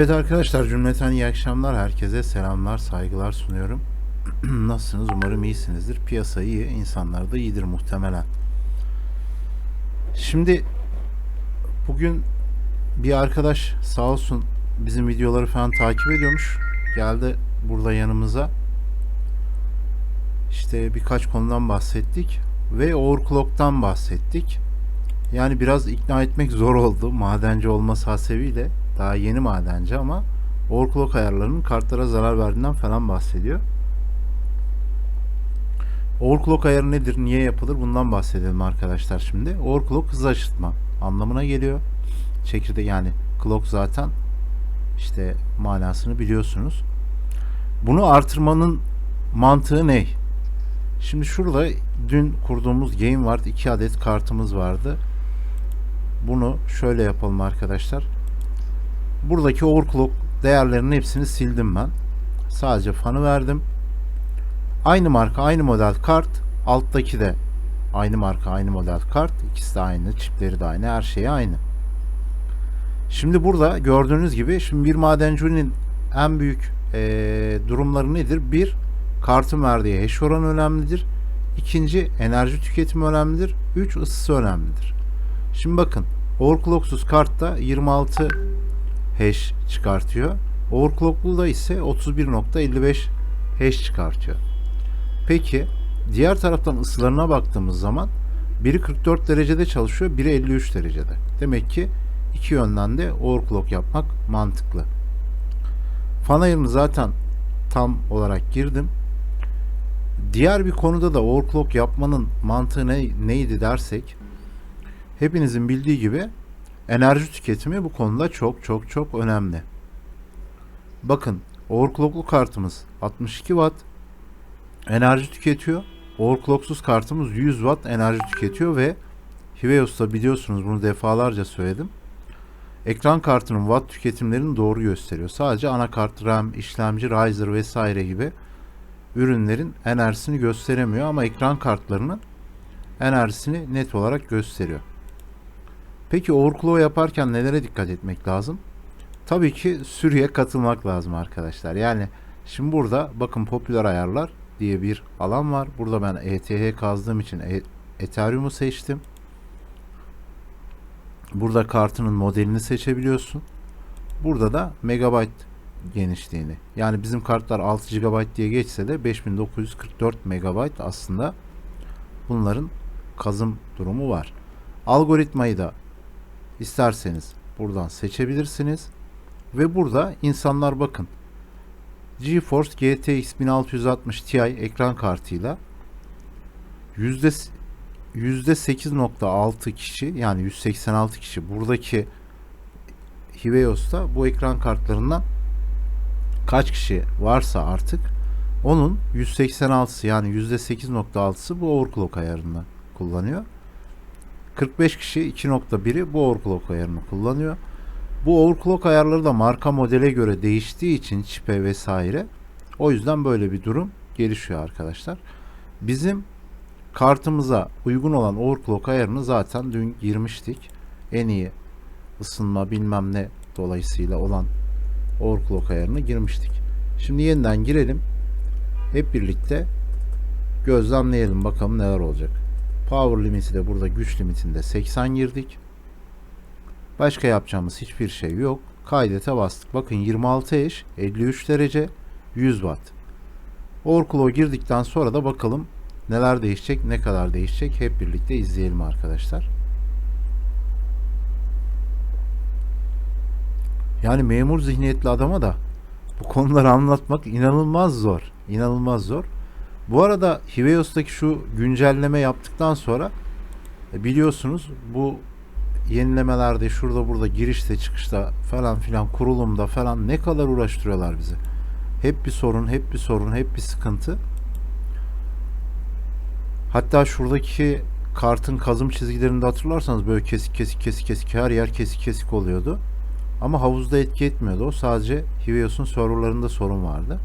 Evet arkadaşlar cümleten iyi akşamlar. Herkese selamlar, saygılar sunuyorum. Nasılsınız? Umarım iyisinizdir. Piyasa iyi, insanlar da iyidir muhtemelen. Şimdi bugün bir arkadaş sağ olsun bizim videoları falan takip ediyormuş. Geldi burada yanımıza. İşte birkaç konudan bahsettik ve overclock'tan bahsettik. Yani biraz ikna etmek zor oldu madenci olması hasebiyle. Daha yeni madenci ama overclock ayarlarının kartlara zarar verdiğinden falan bahsediyor. Overclock ayarı nedir, niye yapılır bundan bahsedelim arkadaşlar şimdi. Overclock hız aşırtma anlamına geliyor. Çekirde yani clock zaten işte manasını biliyorsunuz. Bunu artırmanın mantığı ne? Şimdi şurada dün kurduğumuz Game Ward 2 adet kartımız vardı. Bunu şöyle yapalım arkadaşlar. Buradaki overclock değerlerinin hepsini sildim ben. Sadece fanı verdim. Aynı marka, aynı model kart. Alttaki de aynı marka, aynı model kart. İkisi de aynı, çipleri de aynı, her şey aynı. Şimdi burada gördüğünüz gibi şimdi bir madencinin en büyük eee, durumları nedir? Bir, kartın verdiği hash oranı önemlidir. İkinci, enerji tüketimi önemlidir. Üç, ısısı önemlidir. Şimdi bakın, overclocksuz kartta 26 hash çıkartıyor. Overclocklu da ise 31.55 hash çıkartıyor. Peki diğer taraftan ısılarına baktığımız zaman biri 44 derecede çalışıyor, biri 53 derecede. Demek ki iki yönden de overclock yapmak mantıklı. Fan ayarını zaten tam olarak girdim. Diğer bir konuda da overclock yapmanın mantığı ne, neydi dersek hepinizin bildiği gibi enerji tüketimi bu konuda çok çok çok önemli. Bakın overclocklu kartımız 62 watt enerji tüketiyor. Overclocksuz kartımız 100 watt enerji tüketiyor ve Hiveos'ta biliyorsunuz bunu defalarca söyledim. Ekran kartının watt tüketimlerini doğru gösteriyor. Sadece anakart, RAM, işlemci, riser vesaire gibi ürünlerin enerjisini gösteremiyor ama ekran kartlarının enerjisini net olarak gösteriyor. Peki overclock yaparken nelere dikkat etmek lazım? Tabii ki sürüye katılmak lazım arkadaşlar. Yani şimdi burada bakın popüler ayarlar diye bir alan var. Burada ben ETH kazdığım için E- Ethereum'u seçtim. Burada kartının modelini seçebiliyorsun. Burada da megabayt genişliğini. Yani bizim kartlar 6 GB diye geçse de 5944 megabayt aslında bunların kazım durumu var. Algoritmayı da isterseniz buradan seçebilirsiniz. Ve burada insanlar bakın GeForce GTX 1660 Ti ekran kartıyla yüzde 8.6 kişi yani 186 kişi buradaki Hiveos'ta bu ekran kartlarından kaç kişi varsa artık onun 186'sı yani %8.6'sı bu overclock ayarını kullanıyor. 45 kişi 2.1'i bu overclock ayarını kullanıyor. Bu overclock ayarları da marka modele göre değiştiği için çipe vesaire o yüzden böyle bir durum gelişiyor arkadaşlar. Bizim kartımıza uygun olan overclock ayarını zaten dün girmiştik. En iyi ısınma bilmem ne dolayısıyla olan overclock ayarını girmiştik. Şimdi yeniden girelim. Hep birlikte gözlemleyelim bakalım neler olacak. Power limiti de burada güç limitinde 80 girdik. Başka yapacağımız hiçbir şey yok. Kaydete bastık. Bakın 26 eş 53 derece 100 watt. Overclock girdikten sonra da bakalım neler değişecek, ne kadar değişecek hep birlikte izleyelim arkadaşlar. Yani memur zihniyetli adama da bu konuları anlatmak inanılmaz zor. İnanılmaz zor. Bu arada Hiveos'taki şu güncelleme yaptıktan sonra e, biliyorsunuz bu yenilemelerde şurada burada girişte çıkışta falan filan kurulumda falan ne kadar uğraştırıyorlar bizi. Hep bir sorun, hep bir sorun, hep bir sıkıntı. Hatta şuradaki kartın kazım çizgilerinde hatırlarsanız böyle kesik kesik kesik kesik her yer kesik kesik oluyordu. Ama havuzda etki etmiyordu. O sadece Hiveos'un serverlarında sorun vardı.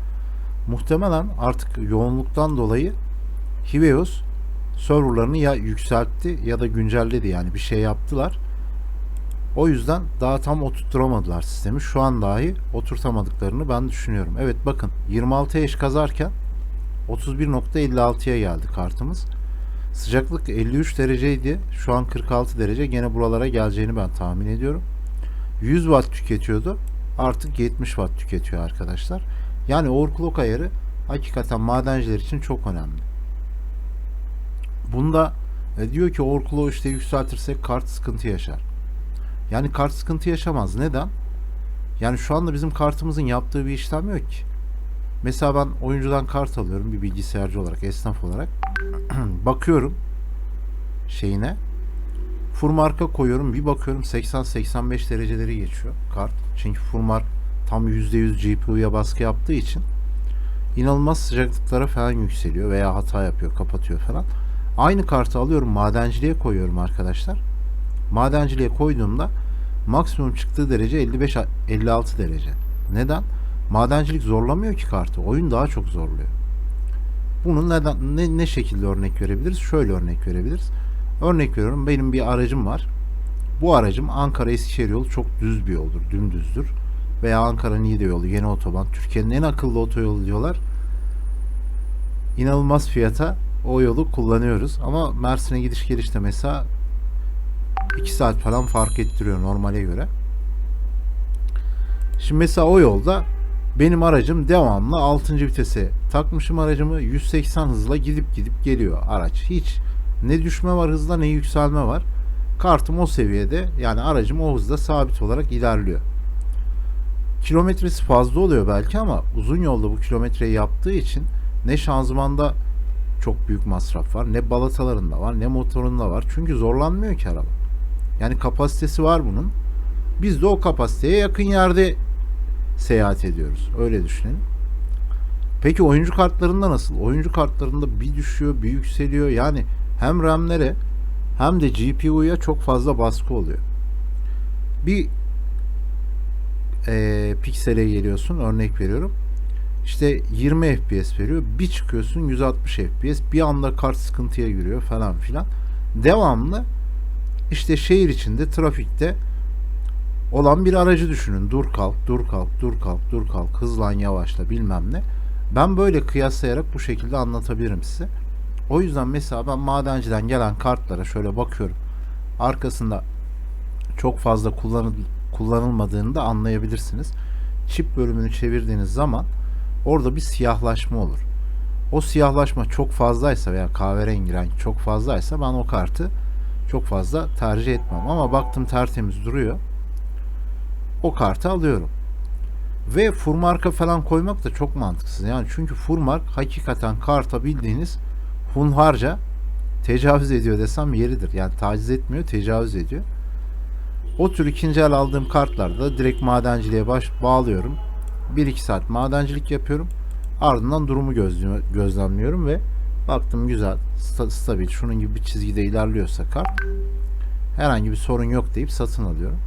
Muhtemelen artık yoğunluktan dolayı Hiveos serverlarını ya yükseltti ya da güncelledi yani bir şey yaptılar. O yüzden daha tam oturtturamadılar sistemi. Şu an dahi oturtamadıklarını ben düşünüyorum. Evet bakın 26 eş kazarken 31.56'ya geldi kartımız. Sıcaklık 53 dereceydi. Şu an 46 derece. Gene buralara geleceğini ben tahmin ediyorum. 100 watt tüketiyordu. Artık 70 watt tüketiyor arkadaşlar. Yani overclock ayarı hakikaten madenciler için çok önemli. Bunda e, diyor ki overclock'u işte yükseltirsek kart sıkıntı yaşar. Yani kart sıkıntı yaşamaz. Neden? Yani şu anda bizim kartımızın yaptığı bir işlem yok ki. Mesela ben oyuncudan kart alıyorum bir bilgisayarcı olarak, esnaf olarak. bakıyorum şeyine. Full marka koyuyorum. Bir bakıyorum 80-85 dereceleri geçiyor kart. Çünkü full mark tam %100 GPU'ya baskı yaptığı için inanılmaz sıcaklıklara falan yükseliyor veya hata yapıyor, kapatıyor falan. Aynı kartı alıyorum madenciliğe koyuyorum arkadaşlar. Madenciliğe koyduğumda maksimum çıktığı derece 55-56 derece. Neden? Madencilik zorlamıyor ki kartı. Oyun daha çok zorluyor. Bunun neden ne, ne şekilde örnek verebiliriz? Şöyle örnek verebiliriz. Örnek veriyorum benim bir aracım var. Bu aracım Ankara Eskişehir yolu çok düz bir yoldur, dümdüzdür. Veya Ankara Niğde yolu, yeni otoban. Türkiye'nin en akıllı otoyolu diyorlar. İnanılmaz fiyata o yolu kullanıyoruz. Ama Mersin'e gidiş gelişte mesela 2 saat falan fark ettiriyor normale göre. Şimdi mesela o yolda benim aracım devamlı 6. vitese takmışım aracımı 180 hızla gidip gidip geliyor araç. Hiç ne düşme var hızda ne yükselme var. Kartım o seviyede yani aracım o hızda sabit olarak ilerliyor. Kilometresi fazla oluyor belki ama uzun yolda bu kilometreyi yaptığı için ne şanzımanda çok büyük masraf var ne balatalarında var ne motorunda var. Çünkü zorlanmıyor ki araba. Yani kapasitesi var bunun. Biz de o kapasiteye yakın yerde seyahat ediyoruz. Öyle düşünelim. Peki oyuncu kartlarında nasıl? Oyuncu kartlarında bir düşüyor, bir yükseliyor. Yani hem RAM'lere hem de GPU'ya çok fazla baskı oluyor. Bir e, piksele geliyorsun, örnek veriyorum. İşte 20 FPS veriyor. Bir çıkıyorsun 160 FPS. Bir anda kart sıkıntıya giriyor falan filan. Devamlı işte şehir içinde trafikte olan bir aracı düşünün. Dur kalk, dur kalk, dur kalk, dur kalk, hızlan yavaşla bilmem ne. Ben böyle kıyaslayarak bu şekilde anlatabilirim size. O yüzden mesela ben madenciden gelen kartlara şöyle bakıyorum. Arkasında çok fazla kullanıl kullanılmadığını da anlayabilirsiniz. Çip bölümünü çevirdiğiniz zaman orada bir siyahlaşma olur. O siyahlaşma çok fazlaysa veya kahverengi renk çok fazlaysa ben o kartı çok fazla tercih etmem. Ama baktım tertemiz duruyor. O kartı alıyorum. Ve furmarka falan koymak da çok mantıksız. Yani çünkü furmark hakikaten karta bildiğiniz hunharca tecavüz ediyor desem yeridir. Yani taciz etmiyor, tecavüz ediyor. O tür ikinci el aldığım kartlarda direkt madenciliğe baş bağlıyorum. 1-2 saat madencilik yapıyorum. Ardından durumu gözlemliyorum ve baktım güzel, sta- stabil, şunun gibi bir çizgide ilerliyorsa kart herhangi bir sorun yok deyip satın alıyorum.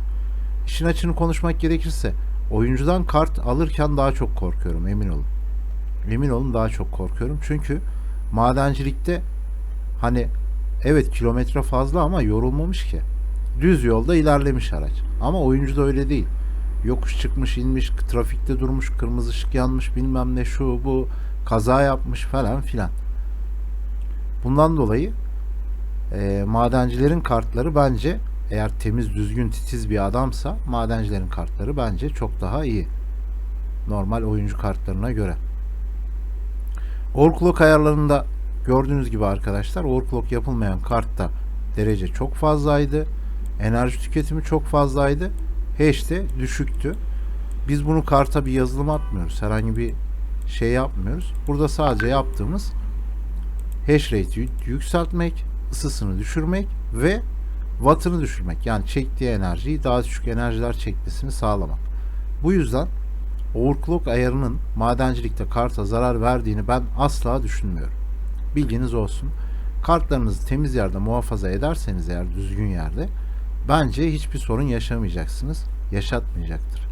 İşin açını konuşmak gerekirse oyuncudan kart alırken daha çok korkuyorum emin olun. Emin olun daha çok korkuyorum. Çünkü madencilikte hani evet kilometre fazla ama yorulmamış ki. Düz yolda ilerlemiş araç. Ama oyuncu da öyle değil. Yokuş çıkmış, inmiş, trafikte durmuş, kırmızı ışık yanmış, bilmem ne şu bu kaza yapmış falan filan. Bundan dolayı e, madencilerin kartları bence eğer temiz, düzgün, titiz bir adamsa madencilerin kartları bence çok daha iyi. Normal oyuncu kartlarına göre. Overclock ayarlarında gördüğünüz gibi arkadaşlar overclock yapılmayan kartta derece çok fazlaydı. Enerji tüketimi çok fazlaydı. Hash de düşüktü. Biz bunu karta bir yazılım atmıyoruz. Herhangi bir şey yapmıyoruz. Burada sadece yaptığımız hash rate'i yükseltmek, ısısını düşürmek ve wattını düşürmek. Yani çektiği enerjiyi daha düşük enerjiler çekmesini sağlamak. Bu yüzden overclock ayarının madencilikte karta zarar verdiğini ben asla düşünmüyorum. Bilginiz olsun. Kartlarınızı temiz yerde muhafaza ederseniz eğer düzgün yerde bence hiçbir sorun yaşamayacaksınız. Yaşatmayacaktır.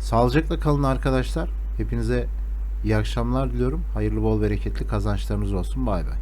Sağlıcakla kalın arkadaşlar. Hepinize iyi akşamlar diliyorum. Hayırlı bol bereketli kazançlarınız olsun. Bay bay.